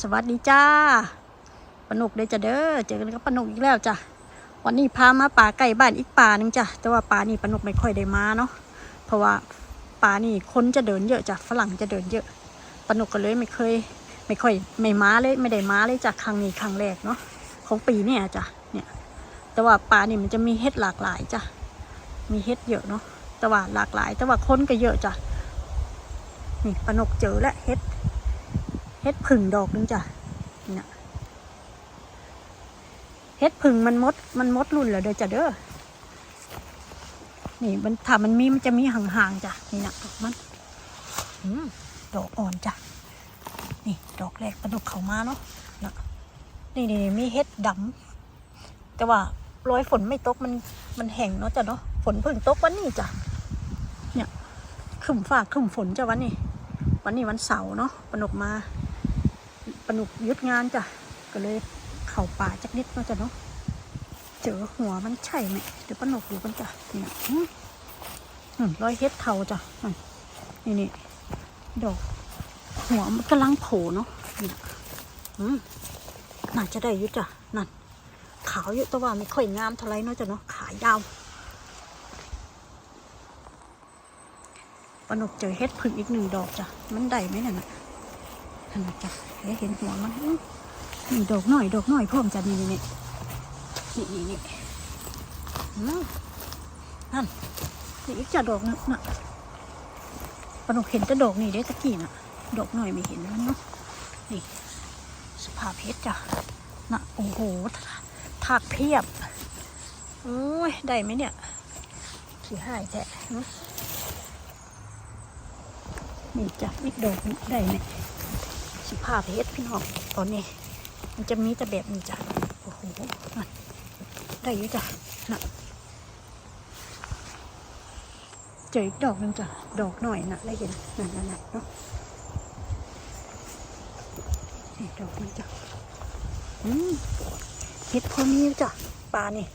สวัสดีจ้าปนุกเด้จ้ะเด้อเจอกันกับปนุกอีกแล้วจ้ะวันนี้พามาป่าไก่บ้านอีกป่านึงจ้ะแต่ว่าป่านี่ปนุกไม่ค่อยได้มาเนาะเพราะว่าป่านี่คนจะเดินเยอะจ้ะฝรั่งจะเดินเยอะปนุกก็เลยไม่เคย ไม่ค่อยไม่มาเลยไม่ได้มาเลยจากครั้งนี้ครั้งแรกเนาะของปีเนี่ยจ้ะเนี่ยแต่ว่าป่านี่มันจะมีเห็ดหลากหลายจ้ะมีเห็ดเยอะเนาะแต่ว่าหลากหลาย แต่ว่าคนก็เยอะจ้ะนี่ปนกเจอแล้วเห็ด เฮ็ดผึ่งดอกนึงจ้ะนี่นะเฮ็ดผึ่งมันมด มันมดรุ่นแล้วเด้อจ้ะเด้อ นี่มันถ้ามันมีมันจะมีห่างๆจ้ะ นี่นะดอกมันอืมดอกอ่อนจ้ะ นี่ดอกแรกประดุกเขามาเนาะนะนี่นี่มีเฮ็ดดำแต่ว่าร้อยฝนไม่ตกมันมันแห้งเนาะจ้ะเนาะ ฝนเพิ่งตกวันนี้จ้ะ เนี่ยครึมฟ้าครึมฝนจ้ะวันนี้ วันนี้วันเสาร์เนาะปนกมา ปนุกยุดงานจ้ะ ก็เลยเข่าป่าจักนิดเนาะจ้ะเนาะ เจอหัวมันใช่ไหมเดี๋ยวปนุกดูกันจ้ะเนี่ยอืมอืมรอยเฮ็ดเทาจ้ะ นี่นี่ดอก หัวมันกำลังโผล่เนาะนี่นะอืมน่าจะได้ยุจ้ะ นั่น ขาวอยู่แต่ว่าไม่ค่อยงามเท่าไรเนาะจ้ะเนาะ ขายาวปนุกเจอเฮ็ดพึ่งอีกหนึ่งดอกจ้ะ มันได้ไหมนั่นน่ะ นั่นนะจ้ะเดี๋ยวเห็นหัวมันนี่ดอกหน่อยดอกหน่อยเพิ่มจะนี่นี่นี่นี่นี่นั่นนี่อีกจะดอกน่ะปนกเห็นแต่ดอกนี่เด้ตะกี้น่ะ ดอกหน่อยไม่เห็นแล้วเนาะนี่สภาพเพชรจ้ะน่ะโอ้โหถากเพียบโอ้ยได้ไหมเนี่ยขี้ห้ายแท้นอะนี่จ้ะอีกดอกได้ไหม สิผ้าเพชรพี่น้องตอนนี้ มันจะมีแต่แบบนี้จ้ะโอ้โหนั่นได้อยู่จ้ะน่ะเจออีกดอกหนึงจ้ะดอกหน่อยนะได้เห็นนั่นนั่นเนาะนี่ดอกนึงจ้ะอืมเห็ดพอมียุจ้ะปลานี่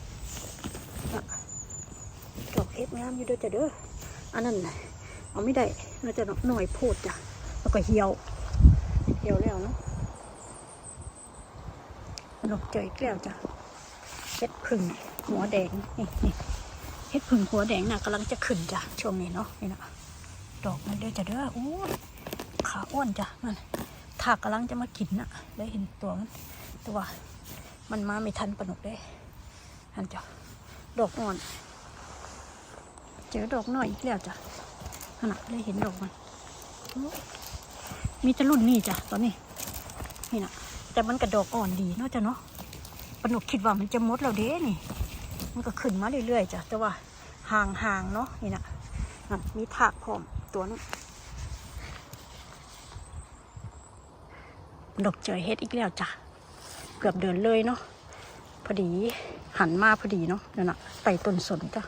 ดอกเห็ดงามอยู่ด้อจ้ะเด้ออันนั้นเอาไม่ได้น่าจะหน่อยโพดจ้ะแล้วก็เหี่ยว เหี่ยวแล้วเนาะนกเจออีกแล้วจ้ะเห็ดผึ่งหัวแดงนี่นี่เห็ดผึ่งหัวแดงน่ะกำลังจะขึ้นจ้ะช่วงนี้เนาะนี่นะดอกมันเด้อจ้ะเด้อโอ้ยขาอ้วนจ้ะมันถากกำลังจะมากินน่ะได้เห็นตัวมันแต่ว่ามันมาไม่ทันปนกได้อันจ้ะดอกอ่อน เจอดอกน้อยอีกแล้วจ้ะขนาดได้เห็นดอกมันมีแต่รุ่นนี้จ้ะตอนนี้ นี่นะแต่มันกระดอกอ่อนดีเนาะจ้ะเนาะปนกคิดว่ามันจะมดเราเด้นี่ มันก็ขึ้นมาเรื่อยๆจ้ะแต่ว่าห่างๆเนาะนี่นะนันมีถากพร้อมตัวนึงปนกเจอเฮ็ดอีกแล้วจ้ะ เกือบเดินเลยเนาะพอดีหันมาพอดีเนาะนั่นนะไต่ต้นสนจ้ะ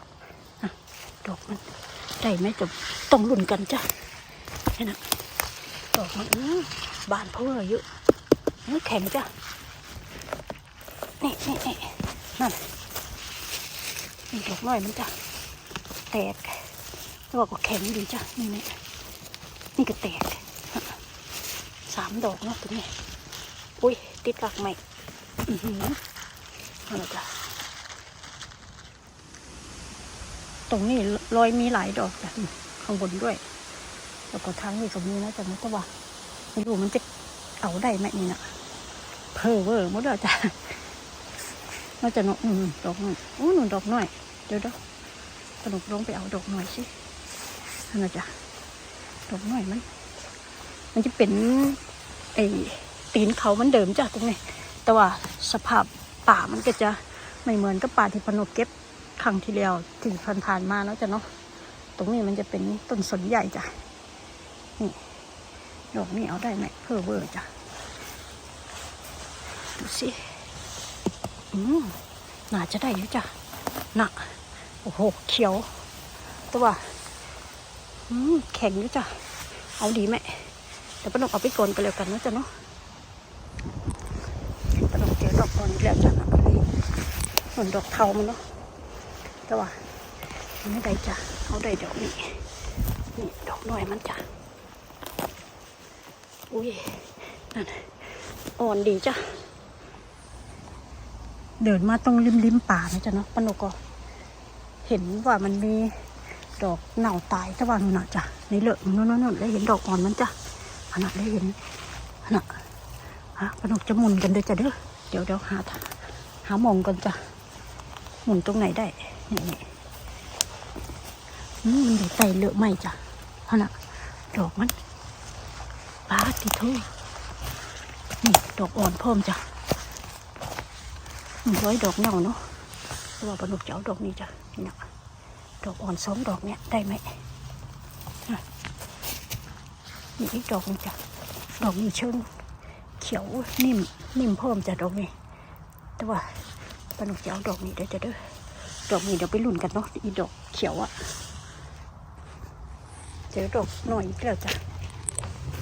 ดอกมันได้ไหมจะต้องรุ่นกันจ้ะนี่นะดอกมันบานเพราะว่าเยอะ แข็งจ้ะนี่นี่นี่นั่นนี่ดอกน้อยมันจ้ะแตกแล้วก็แข็งดีจ้ะนี่นี่นี่ก็แตกสามดอกเนาะตรงนี้อุ้ยติดหลักใหม่อือหือนั่นแหละจ้ะตรงนี้รอยมีหลายดอกจ้ะข้างบนด้วย แล้วก็ทางนี้ก็มีนะแต่ไม่ต้องว่าไม่รู้มันจะ เอาได้ไหมนี่นะเพอเวอร์หมดแล้วจ้ะน่าจะเนาะอืมดอกหน่อยโอ้หนูดอกหน่อย เดี๋ยวเดี๋ยวสนุกลงไปเอาดอกหน่อยสินั่นนะจ้ะดอกหน่อยมัน มันจะเป็นไอ้ตีนเขาเหมันเดิมจ้ะตรงนี้ แต่ว่าสภาพป่ามันก็จะไม่เหมือนกับป่าที่พนกเก็บครั้งที่แล้วที่ผ่านๆมาเนาะจ้ะเนาะ ตรงนี้มันจะเป็นต้นสนใหญ่จ้ะนี่ ดอกนี้เอาได้ไหมเพอเวอร์จ้ะดูสิอืมน่าจะได้อยู่จ้ะน่ะโอ้โหเขียวต่ว่าอืมแข็งอยู่จ้ะเอาดีไหมเดี๋ยวปนกเอาไปก่อนกันแล้วกันนะจ๊ะเนาะปนกเจอดอกก่อนแล้วจ้ะนะเหมือนดอกเทามันเนาะแต่ว่าไม่ได้จ้ะเอาได้ดอกนี้นี่ดอกน้อยมันจ้ะ อุ้ยนั่นอ่อนดีจ้ะ เดินมาตรงริมริมป่านะจ๊ะเนาะปนกก็ เห็นว่ามันมีดอกเหน่าตายตะวันน่ะจ้ะในเลืองนู่นนู่นได้เห็นดอกอ่อนมันจ้ะขนาดได้เห็นขนาดฮะปนกจะหมุนกันเด้วยจ้ะเด้อเดี๋ยวเดี๋ยวหาหามองกันจ้ะหมุนตรงไหนได้นี่นี่มันอยู่ใต้เลือไหมจ้ะขนาดดอกมัน ปาติโทนี่ดอกอ่อนเพิ่มจ้ะอืมไว้ดอกเน่าเนาะตัวปลาดุกเจ้าดอกนี้จ้ะนี่นะดอกอ่อนสองดอกเนี่ยได้ไหมอะมีอีกดอกนึงจ้ะดอกนี้เชิงเขียวนิ่มนิ่มเพิ่มจ้ะดอกนี้แต่ว่าปลาดุกเจ้าดอกนี้ได้อจ้ะเด้อดอกนี้เดี๋ยวไปลุ้นกันเนาะอีดอกเขียวอะเจอดอกหน่อยอีกแล้วจ้ะ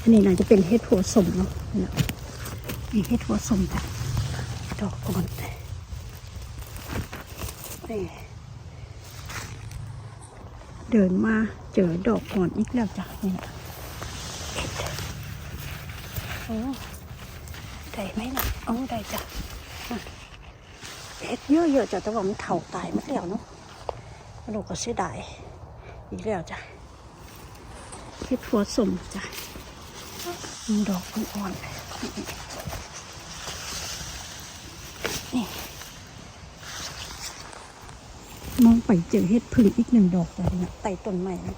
นนี้น่าจะเป็นเห็ดหัวสมเนาะนี่นะมีเห็ดหัวสมจ้ะดอกอ่อนเดินมาเจอดอกอ่อนอีกแล้วจ้ะนี่นะโอ้ได้ไหมนะโอ้ได้จ้ะเห็ดเยอะๆจ้ะแต่ว่ามันเถ่าตายหมาแล้วเนาะเราก็เสียดายอีกแล้วจ้ะเห็ดหัวสมจ้ะ ดอกอ่อนนี่มองไปเจอเห็ดผึ่งอีกหนึ่งดอกเลยนะไต่ต้นไม้นะ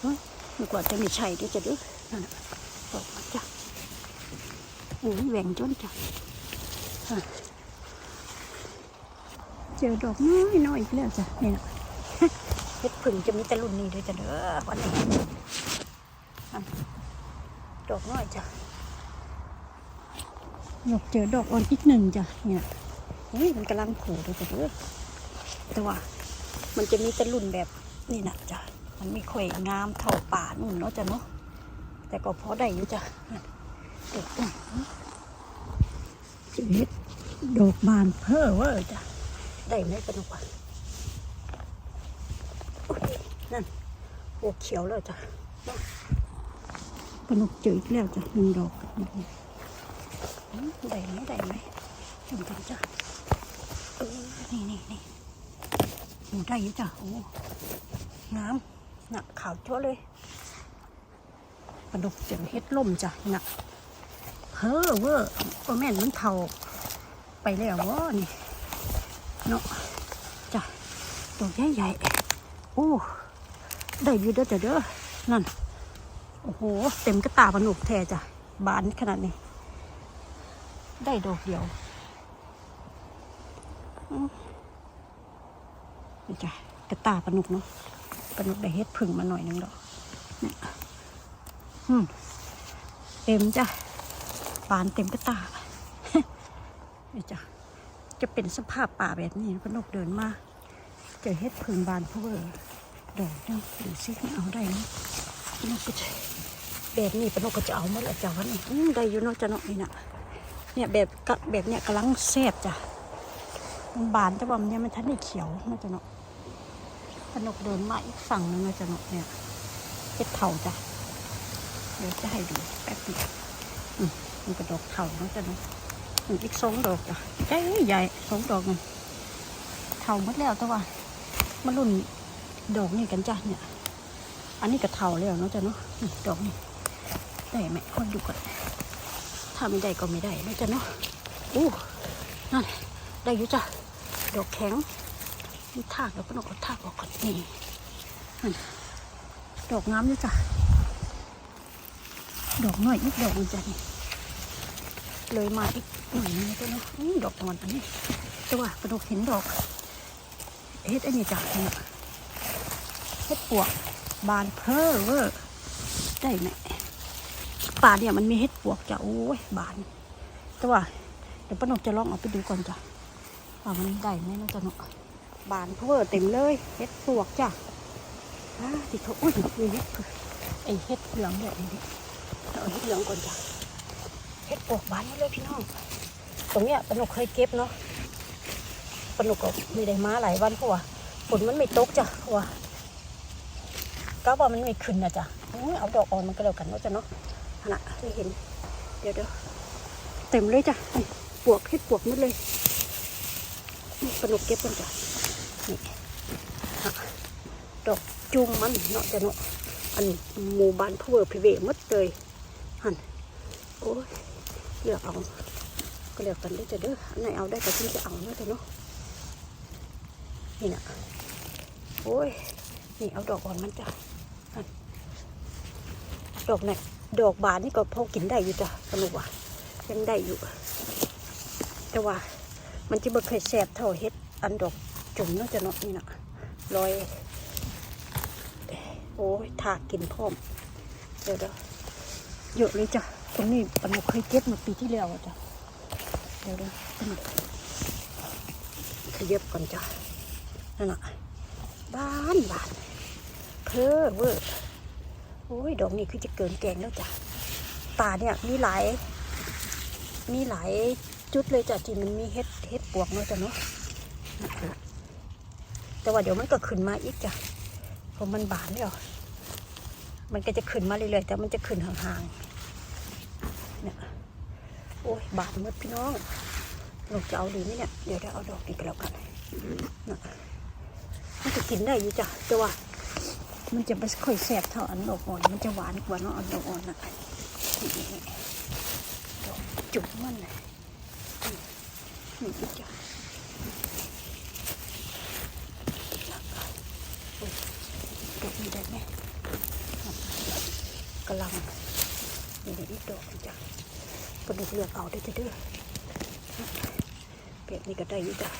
เฮ้ยนึกว่าจะมีชัยที่จะดื้อนั่นน่ะดอกมาจ้ะโอ้ยแหว่งจนจ้ะเจอดอกน้อยน้อยอีกแล้วจ้ะนี่นะเห็ดผึ่งจะมีแต่รุ่นนี้เลยจ้ะเด้อวันนี้ ดอกน้อยจ้ะหยกเจอดอกอ่อนอีกหนึ่งจ้ะเนี่ยเฮ้ยมันกำลังโผล่เลยจ้ะเด้อแต่ว่า มันจะมีต่รุ่นแบบนี่นะจ้ะมันไม่ค่อยงามเท่าป่านู่นเนาะจ้ะเนาะแต่ก็พอได้อยู่จ้ะเด็กอุ้ยจะเฮ็ดอกบานเพ้อเวอร์จ้ะได้ไหมปะนุกวะอุ๊ยนั่นโอเขียวแล้วจ้ะ ปนุกเจออีกแล้วจ้ะหนึ่งดอกได้ไหมได้ไหมดูกันจ้ะเออนี่นี่นี่โอ้ได้ยอะจ้ะโอ้น้ำหนักขาวจั่วเลยปลาดุกเสียงเฮ็ดล่มจ้ะหนักเฮ้อเวอร์โอแม่นมันเทาไปแล้ววะนี่เนาะจ้ะตัวใหญ่ใหญ่โอ้ได้อยืดเด้อจ้ะเด้อนั่น โอ้โห เต็มกระตาปลาดุกแท้จ้ะ บานขนาดนี้ ได้ดอกเดียวนี่จ้ะกระตาปลาหนุกเนาะปลาหนุกได้เฮ็ดผึ่งมาหน่อยนึงดอกเนี่ยอืมเต็มจ้ะปานเต็มกระตานี่จ้ะจะเป็นสภาพป่าแบบนี้ปลาหนุกเดินมาเจอเฮ็ดผึ่งบานเพราะว่าดอกนึงดูซิมันเอาได้ไหม นกก็จะแบบนี้ปนกก็จะเอาหมดและจ้ะวันนี้ได้อยู่เนาะจ้ะเนาะนี่นะเนี่ยแบบกะแบบเนี้ยกำลังแซ่บจ้ะมันบานแต่ว่ามันยังไม่ทันได้เขียวน่าจะเนาะสนุกเดินมาอีกฝั่งนึงน่าจะเนาะเนี่ยเห็ดเถาจ้ะเดี๋ยวจะให้ดูแป๊บนึงมันกระดกเถาน่าจะเนาะอืมอีกสองดอกจ้ะใหญ่ใหญ่สองดอกนึงเถาหมดแล้วแต่ว่ามันรุ่นดอกนี่กันจ้ะเนี่ย อันนี้ก็เถาแล้วเนาะจ้ะเนาะนี่ดอกนี่ได้ไหมคนดูก่อนถ้าไม่ได้ก็ไม่ได้เนาะจ้ะเนาะอู้นั่นได้อยู่จ้ะดอกแข็งมีทากแล้วก็นกเอาทากออกก่อนนี่นั่นดอกงามอยู่จ้ะดอกน้อยอีกดอกนึงจ้ะนี่เลยมาอีกหน่อยนึงตัวเนาะดอกตอนอันนี้แต่ว่ากระดกเห็นดอกเฮ็ดอันนี้จ้ะเนี่ยเฮ็ดปวก บานเพอเวอร์ได้ไหมป่าเนี่ยมันมีเฮ็ดปวกจ้ะโอ้ยบาน แต่ว่าเดี๋ยวป้านกจะลองเอาไปดูก่อนจ้ะว่ามันได้ไหมนะจ๊ะเนาะบานเพอเต็มเลยเฮ็ดปวกจ้ะอ่าที่เขาอุ้ยมีเฮ็ดเผือกไอเฮ็ดเหลืองแบบนี้เอาเฮ็ดเหลืองก่อนจ้ะเฮ็ดปวกบานหมดเลยพี่น้องตรงเนี้ยป้านกเคยเก็บเนาะป้านกก็ไม่ได้มาหลายวันเพราะว่าฝนมันไม่ตกจ้ะเพราะว่า ก็ว่ามันไม่ขึ้นนะจ้ะเอาดอกอ่อนมันก็แล้วกันเนาะจ้ะเนาะขณะที่เห็น เดี๋ยวเดี๋ยวเต็มเลยจ้ะปวกเฮ็ดปวกหมดเลยนี่ปลาหนกเก็บกันจ้ะนี่ดอกจุงมันเนาะจ้ะเนาะอันหมู่บ้านผู้เวอร์พิเวหมดเลยหันโอ้ยเลือกเอาก็เลือกกันได้จ้ะเด้ออันไหนเอาได้ก็ฉันจะเอาเนาะจ้ะเนาะนี่นะโอ้ยนี่เอาดอกอ่อนมันจ้ะ ดอกไหนดอกบานนี่ก็พอกินได้อยู่จ้ะสนุกว่ะยังได้อยู่ แต่ว่า มันจะบ่เคยแสบเท่าเฮ็ดอันดอกจุ่มเนาะจะเนาะนี่นะลอยโอ้ยถากกินพร้อมเดี๋ยวเดี๋ยวเยอะเลยจ้ะตรงนี้ปนุกเคยเก็บมาปีที่แล้วจ้ะเดี๋ยวเดี๋ยวปนุกขยับก่อนจ้ะนั่นน่ะบ้านบานเพ้อเวอร์ โอ้ยดอกนี้คือจะเกินแกงแล้วจ้ะป่าเนี่ยมีหลาย มีหลายจุดเลยจ้ะที่มันมีเห็ดเห็ดปวกเนาะจ้ะเนาะแต่ว่าเดี๋ยวมันก็ขึ้นมาอีกจ้ะเพราะมันบานแล้วมันก็จะขึ้นมาเรื่อยๆแต่มันจะขึ้นห่างๆเนี่ยโอ้ยบานหมดพี่น้องเราจะเอาดีไหมเนี่ยเดี๋ยวได้เอาดอกนี้ก็แล้วกันนะมันจะกินได้อยู่จ้ะแต่ว่า มันจะไม่ค่อยแสบเท่าอันดอกอ่อน มันจะหวานกว่าเนาะอันดอกอ่อนนะดอกจุกมันเลยนี่อีกจ้ะดอกนี้ได้ไหมกำลังนี่นี่อีกดอกจ้ะกระดูกเลือกเอาได้จะเด้อเปียกนี่ก็ได้อยู่จ้ะ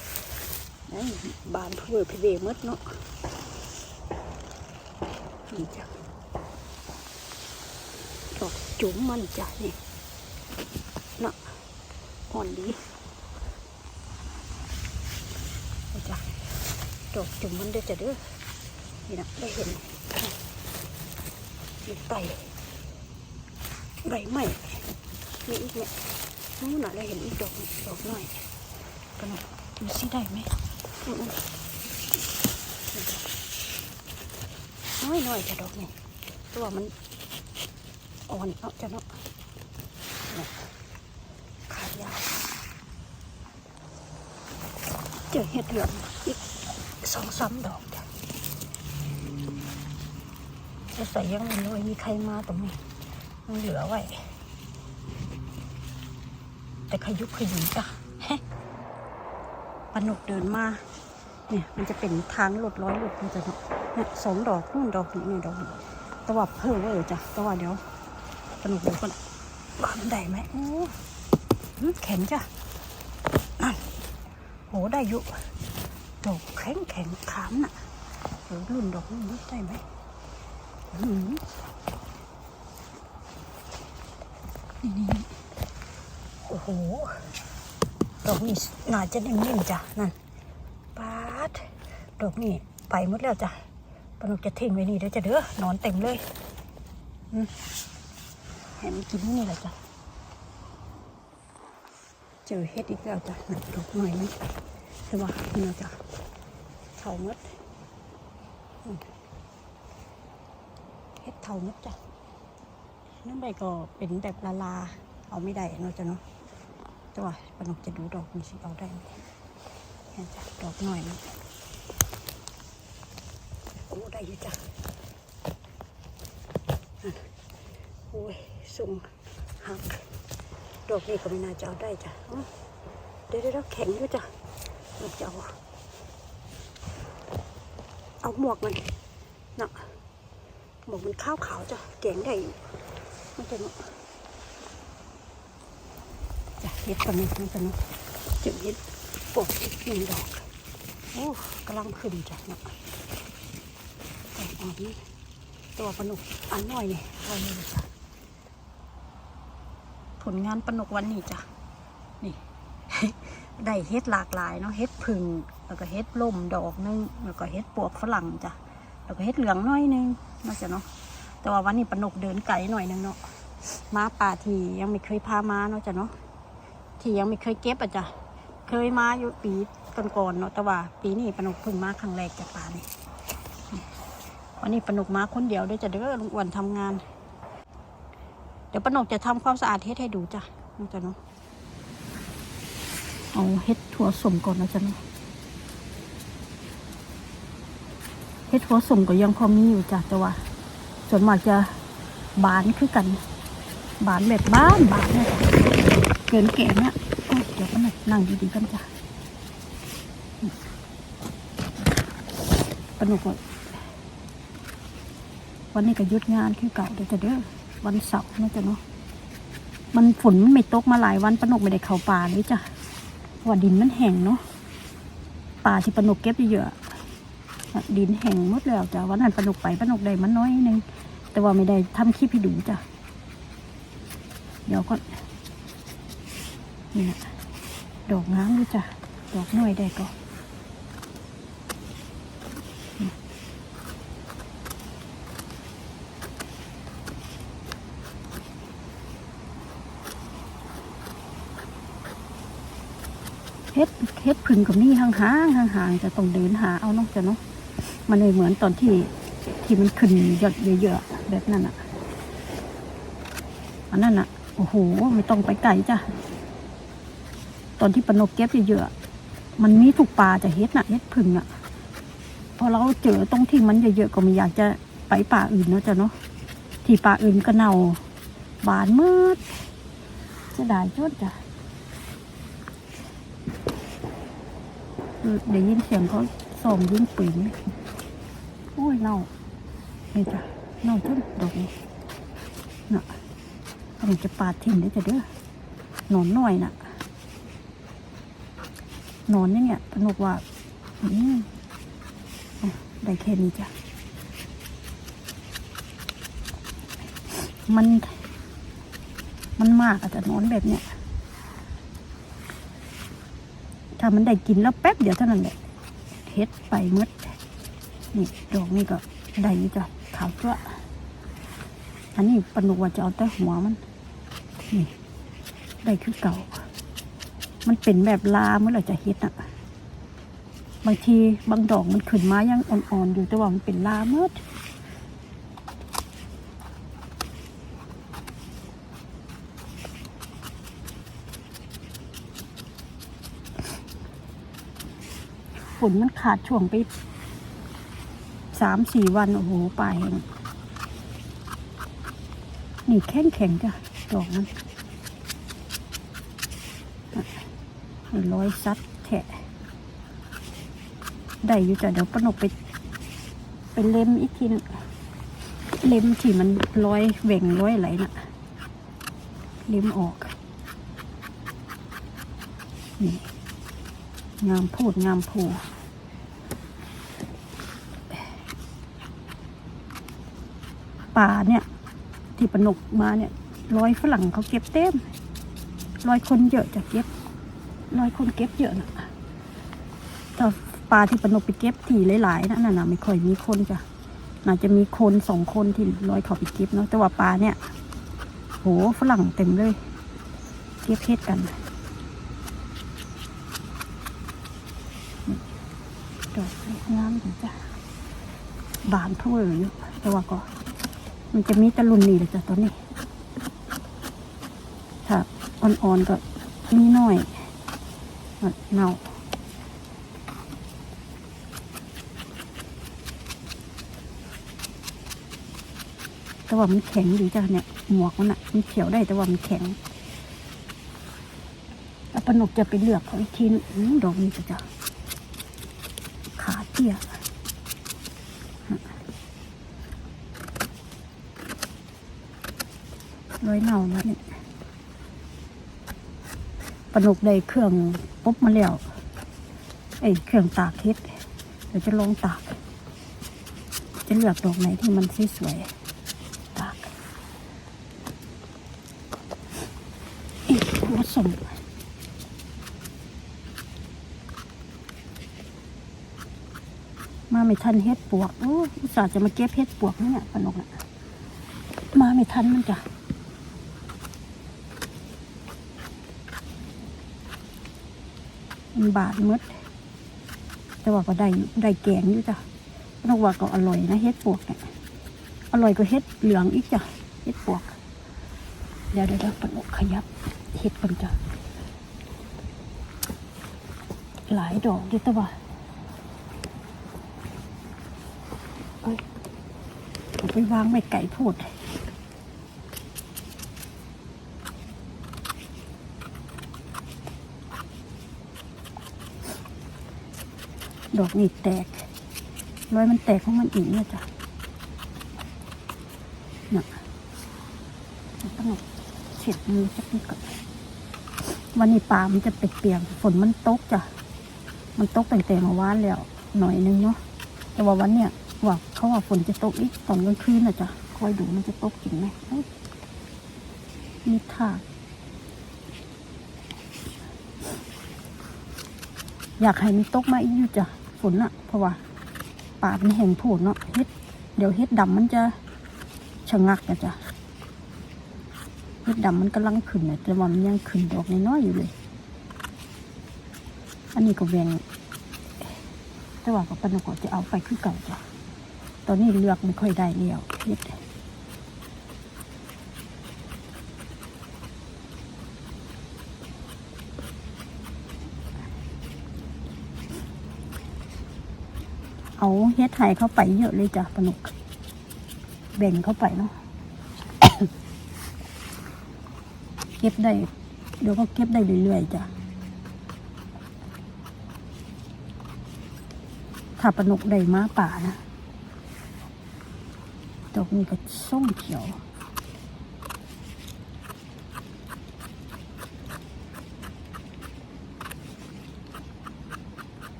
นั่บานเพื่อพี่เวหมดเนาะ นี่จ้ะดอกจุ๋มมันจ้ะนี่นะอ่อนดีจ้ะดอกจุ่มมันได้อจะเด้อนี่นะได้เห็นมีไตใบไม้มีอีกเนี่ยนู่นน่ะได้เห็นอีกดอกหนึ่งดอกน้อยกันนะดูสิได้ไหมอืมๆ น้อยน้อยๆจะดอกนี่ตัวมันอ่อนเนาะจะเนาะขายาวเจอเห็ดเหลืองอีกสองสามดอกจ้ะจะใส่ยังไม่รู้มีใครมาตรงนี้มันเหลือไว้แต่ขยุกขยินจ้ะเฮปนุกเดินมา เนี่ยมันจะเป็นทางหลดร้อยหลดมันจะเนี่ย สองดอกนู่นดอกนี้นี่ดอกนี้แต่ว่าเพิ่มเวอร์จ้ะแต่ว่าเดี๋ยวปนุกดูก่อนบ้านได้ไหมโอ้มแข็งจ้ะนั่นโหได้อยู่ดอกแข็งแข็งขามน่ะโหรุ่นดอกนี้ได้ไหมนี่นี่โอ้โหดอกนี้น่าจะนิ่มๆจ้ะนั่นปาดดอกนี้ไปหมดแล้วจ้ะ ปนุกจะทิ้งไว้นี่เดี๋ยวจะเด้อนอนเต็มเลยให้มันกินนี่แหละจ้ะเจอเฮ็ดอีกแล้วจ้ะหนักดอกหน่อยนึงแต่ว่านี่นะจ้ะเท่ามัดเฮ็ดเท่ามัดจ้ะนั่นใบก็เป็นแบบลาลา เอาไม่ได้เนาะจ้ะเนาะแต่ว่าปนกจะดูดอกมันสิเอาได้ไหมเห็นจ้ะดอกหน่อยนึง ได้อยู่จ้ะโอ้ยสูงหัก ดอกนี้ก็ไม่น่าจะเอาได้จ้ะเดี๋ยวเดี๋ยวแข็งด้วยจ้ะเราจะเอาเอาหมวกมันน่ะหมวกมันข้าวขาวจ้ะแกงได้อยู่มันจะเนาะจ้ะเห็ดตัวนี้มันจะเนาะจึงเห็ดปกอีกหนึ่งดอกโอ้กำลังขึ้นจ้ะเนาะ นนี่ตัวปลาหนุกอันหน้อยนี่เอาเลยจ้ะผลงานประนกวันนี้จ้ะนี่ได้เฮ็ดหลากหลายเนาะเฮ็ดผึ่งแล้วก็เฮ็ดล่มดอกหนึงแล้วก็เฮ็ดปวกฝรั่งจ้ะแล้วก็เฮ็ดเหลืองน้อยหนึงน่าจะเนาะแต่ว่าวันนี้ประนกเดินไกลหน่อยนึงเนาะมาป่าที่ยังไม่เคยพามาเนาะจ้ะเนาะที่ยังไม่เคยเก็บอะจ้ะเคยมาอยู่ปีก่อนๆเนาะแต่ว่าปีนี้ประนกเพิ่งมาครั้งแรกจากป่านี่นี่ วันนี้ประนกมาคนเดียวด้วยจ้ะเด้อลุงอ้วนทำงาน เดี๋ยวป้านกจะทำความสะอาดเฮ็ดให้ดูจ้ะน้องจ้ะเนาะเอาเฮ็ดถั่วสมก่อนนะจ๊ะเนาะเฮ็ดถั่วสมก็ยังพอมีอยู่จ้ะแต่ว่าส่วนมากจะบานคือกัน บานแบบบ้านบานเนี่ยเกินแก่เนี่ยเดี๋ยวกันนะนั่งดีๆกันจ้ะปนุกว่า วันนี้ก็ยุดงานคือเก่าเดี๋ยวจะเด้อวันเสาร์นะจ๊ะเนาะมันฝนมันไม่ตกมาหลายวันปนกไม่ได้เข้าป่าเลยจ้ะว่าดินมันแห้งเนาะป่าที่ปนกเก็บเยอะๆดินแห้งหมดแล้วจ้ะวันนั้นปนกไปปนกได้มันน้อยนึงแต่ว่าไม่ได้ทำคลิปให้ดูจ้ะเดี๋ยวก็นี่นะดอกงามด้วยจ้ะดอกน่วยได้ก็ ฮ็ดเฮ็ดพึ่งกับนี่ห่างๆห่างๆจะต้องเดินหาเอานาะจ้ะเนาะมันไม่เหมือนตอนที่ที่มันขึ้นยอดเยอะๆแบบนั้นอะอันนั้นอะโอ้โหไม่ต้องไปไกลจ้ะตอนที่ปนกเก็บเยอะๆมันมีถูกปลาจะเฮ็ดน่ะเฮ็ดพึ่งอะพอเราเจอตรงที่มันเยอะๆก็ไม่อยากจะไปป่าอื่นเนาะจ้ะเนาะที่ป่าอื่นก็เน่าบานมืดจะได้จดจ้ะ เออเดี๋ยวยินเสียงเขาส่องยิงปืนโอ้ยเน่านี่จ้ะเน่าจนดอกนี้น่ะเราจะปาดทิ้งได้จะเด้อหนอนหน้อยน่ะนอนนี่เนี่ยพนุกว่าอืมได้แค่นี้จ้ะ มัน มันมากอาจจะนอนแบบเนี้ย ถ้ามันได้กินแล้วแป๊บเดียวเท่านั้นแหละเฮ็ดไปหมืดนี่ดอกนี่ก็ได้อยู่จ้ะขาวจ้วะอันนี้ปนุกว่าจะเอาแต่หัวมันนี่ได้คือเก่า มันเป็นแบบลาเมื่อไหร่จะเฮ็ดอะบางทีบางดอกมันขึ้นมายังอ่อนๆอยู่แต่ว่ามันเป็นลาเมื่อ นมันขาดช่วงไปสามสี่วันโอ้โหป่าแห้งนี่แข็งแข็งจ้ะดอกนั้นอะร้อยซัดแทะได้อยู่จ้ะเดี๋ยวปนกไปไปเล็มอีกทีหนึงเล็มที่มันร้อยแหว่งร้อยไหลน่ะ เล็มออก นี่ งามพูดงามผู ป่าเนี่ย ที่ปนกมาเนี่ยร้อยฝรั่งเขาเก็บเต็มร้อยคนเยอะจะเก็บร้อยคนเก็บเยอะนะแต่ปลาที่ปนกไปเก็บที่หลายๆนะนั่นน่ะไม่ค่อยมีคนจ้ะน่าจะมีคนสองคนที่ร้อยเขาไปเก็บเนาะแต่ว่าปลาเนี่ยโหฝรั่งเต็มเลย เก็บเฮ็ดกันดอกงามจ้ะบานทั่วอยู่แต่ว่าก็ มันจะมีตะลุนนี่เลยจ้ะตอนนี้ถ้าอ่อนๆก็มีน้อยเน่าแต่ว่ามันแข็งดีจ้ะเนี่ยหมวกมันอะมันเขียวได้แต่ว่ามันแข็งแล้วปนกจะไปเลือกเขาอีกทีนึงอื้อดอกนี้จ้ะจ้ะขาเตี้ย ร้อยเน่าแล้วเนี่ยปนุกได้เครื่องปุ๊บมาแล้วไอ้เครื่องตากเฮ็ดเดี๋ยวจะลงตาก จะเลือกดอกไหนที่มันสวยๆตากอีกหัวส่งมาไม่ทันเฮ็ดปวกอ้ยอุตส่าห์จะมาเก็บเฮ็ดปวกเนี่ยปนุกนะมาไม่ทันมันจ้ะ มันบาดมืดแต่ว่าก็ได้ได้แกงอยู่จ้ะต้องว่าก็อร่อยนะเฮ็ดปวกเนี่ยอร่อยกว่าเฮ็ดเหลืองอีกจ้ะเฮ็ดปวก เดี๋ยวเดี๋ยวเปนกขยับเฮ็ดกันจ้ะหลายดอกอยู่แต่ว่าเอ้ยเอาไปวางไม่ไก่พูด ดอกนี่แตกรอยมันแตกของมันอีกเนี่ยจ้ะเนี่ยต้องเฉีดมือสักนิดก่อนวันนี้ป่ามันจะเปียกๆฝนมันตกจ้ะ มันตกตั้งแต่เมื่อวานแล้ว หน่อยนึงเนาะแต่ว่าวันเนี้ยว่าเขาว่าฝนจะตกอีกตอนกลางคืนนะจ๊ะคอยดูมันจะตกจริงไหมมีทากอยากให้มีตกมาอีกอยู่จ้ะ ฝนอะเพราะว่าป่าเป็นแห่งโผดเนาะเฮ็ดเดี๋ยวเฮ็ดดำมันจะชะงักนะจ๊ะเฮ็ดดำมันกำลังขึ้นนะแต่ว่ามันยังขึ้นดอกน้อยๆอยู่เลย อันนี้ก็แวงแต่ว่าก็ปนก็จะเอาไปคือเก่าจ้ะตอนนี้เลือกไม่ค่อยได้แล้วเฮ็ด เอาเฮ็ดไทยเข้าไปเยอะเลยจ้ะปนุกแบ่งเข้าไปเนาะเก็บได้เดี๋ยวก็เก็บได้เรื่อยๆจ้ะถ้าปนกได้มาป่านะดอกนี้ก็ส้มเขียว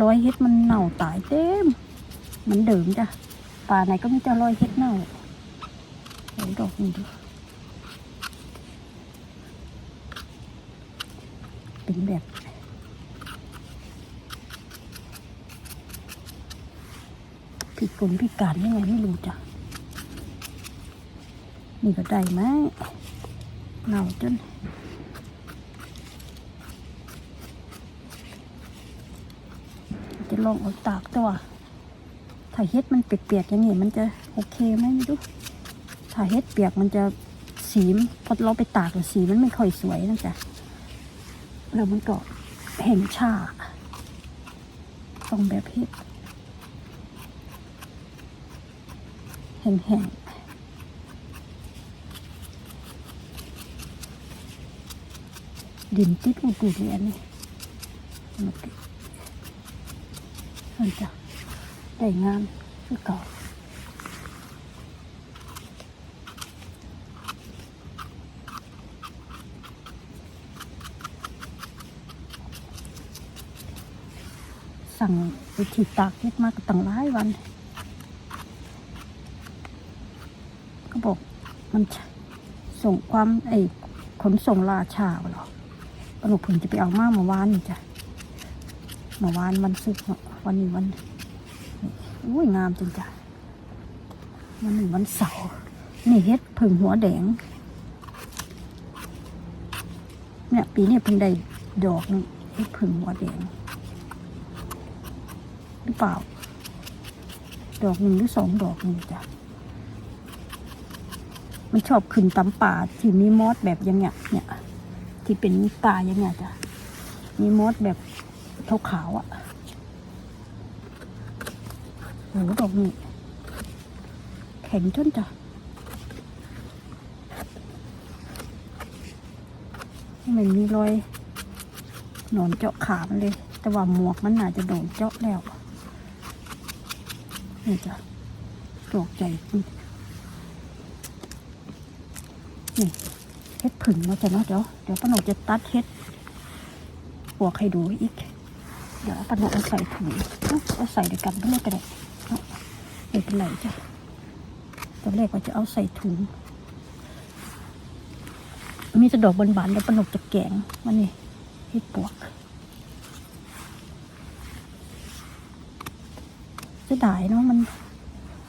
รอยเฮ็ดมันเน่าตายเต็มมือนเดิมจ้ะป่าไหนก็มีแต่รอยเฮ็ดเน่าโอ้ยดอกนี้ดูเป็นแบบผิดกลพิการยังไงไม่รู้จ้ะนี่ก็ได้ไหมเน่าจน จะลองเอาตากตัวถ้าเฮ็ดมันเปียกๆอย่างนี้มันจะโอเคไหมไม่รู้ถ้าเฮ็ดเปียกมันจะสีมพอเราไปตากสีมันไม่ค่อยสวยนะจ๊ะแล้วมันก็แห้งชาต้องแบบเฮ็ดแห้งๆดินติดอุดๆเลยอันนี้ มันก็มันจะได้งานคือเก่าสั่งไปถีตากเฮ็ดมากตั้งหลายวัน ก็บอกมันส่งความไอ้ขนส่งราชาหรอปนุกผึ่งจะไปเอามาเมื่อวานนี่จ้ะเมื่อวานวันศุกเนาะ วันนี้วันอุ้ยงามจริงจ้ะวันนี้วันเสาร์นี่เฮ็ดผึ่งหัวแดง เนี่ยปีนี้เพิ่งได้ดอกนึงเฮ็ดผึ่งหัวแดง หรือเปล่า ดอกหนึ่งหรือสองดอกนี่จ้ะมันชอบขึ้นตามป่าที่มีมอสแบบอยังเงี้ยเนี่ยที่เป็นป่าอยังเงี้ยจ้ะมีมอสแบบขาวๆอะ โหดอกนี้แข็งจนจ้ะมันมีรอยหนอนเจาะขามันเลย แต่ว่าหมวกมันน่าจะโดนเจาะแล้วนี่จ้ะตกใจนี่นี่เฮ็ดผึ่งเนาะจ้ะเนาะเดี๋ยวเดี๋ยวป้าหนูจะตัดเฮ็ดปวกให้ดูอีก เดี๋ยวป้าหนูเอาใส่ถุงเอาใส่ด้วยกันไม่เลยก็ได้เนาะ ไม่เป็นไรจ้ะตอนแรกว่าจะเอาใส่ถุง มีแต่ดอกบานๆแล้วปนูจะแกงมันนี่เฮ็ดปวกจะได้เนาะมัน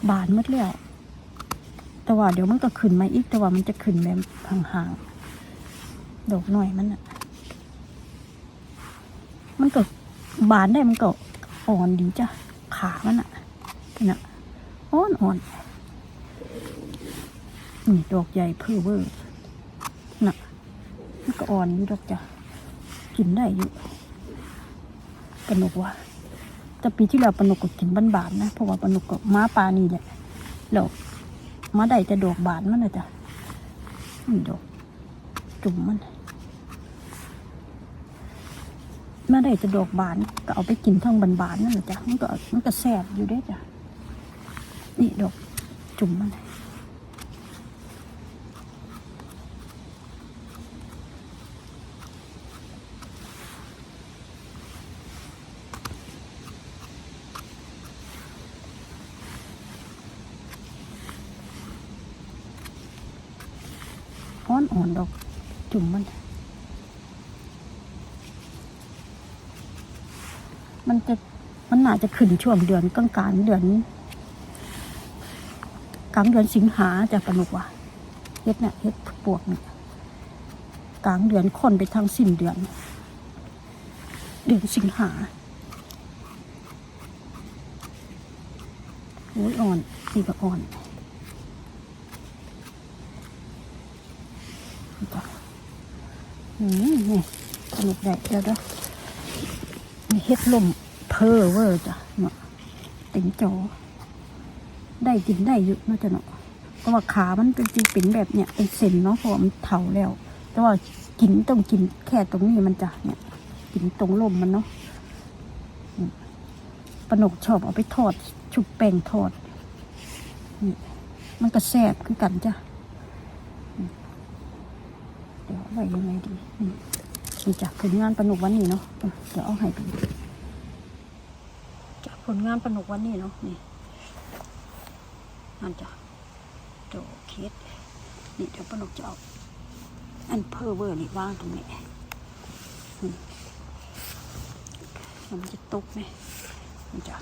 บานหมดแล้วแต่ว่าเดี๋ยวมันก็ขึ้นมาอีก แต่ว่ามันจะขึ้นแบบห่างๆดอกหน่อยมันอะมันก็บานได้มันก็อ่อนดีจ้ะขามันอะน่ะ อ่อนอ่อนนี่ดอกใหญ่เพื่อเวอร์น่ะมันก็อ่อนอยู่ดอกจ้ะกินได้อยู่ปนกว่าแต่ปีที่แล้วปนกก็กินบานๆนะเพราะว่าปนกก็ม้าปลานี่แหละแล้วม้าได้จะดอกบานมันนะจ้ะนี่ดอกจุ่มมันมาได้จะดอกบานก็เอาไปกินทั้งบานๆนั่นแหละจ้ะมันก็มันก็แซ่บอยู่เด้จ้ะ นี่ดอกจุ่มมันอ่อนอ่อนดอกจุ่มมัน มันจะมันน่าจะขึ้นช่วงเดือนกลางกลางๆเดือน กลางเดือนสิงหาจะปนุกว่าเฮ็ดเนี่ยเฮ็ดปวกเนี่ยกลางเดือนคนไปทางสิ้นเดือน เดือนสิงหาโอ้ยอ่อนนี่ก็อ่อนจ้ะอืมนี่สนุกได้เดี๋ยวด้อมีเฮ็ดลมเพอเวอร์จ้ะเนาะติงโจอ ได้กินได้เยอะเนาะจ้ะเนาะเพราะว่าขามันเป็นจริงเป็นแบบเนี้ยเป็นเส้นเนาะเพราะว่ามันเถาแล้ว แต่ว่ากินต้องกินแค่ตรงนี้มันจะเนี่ย กินตรงลมมันเนาะปนกชอบเอาไปทอด ชุบแป้งทอดมันก็แซ่บคือกันจ้ะเดี๋ยวไว้ยังไงดีนี่จากผลงานประนุกวันนี้เนาะเออเดี๋ยวเอาให้ดูจากผลงานประนุกวันนี้เนาะนี่ นั่นจ้ะโตเคสนี่เดี๋ยวป้านกจะเอาอันเพอเวอร์นี่วางตรงนี้มันจะตกไหมนี่จ้ะ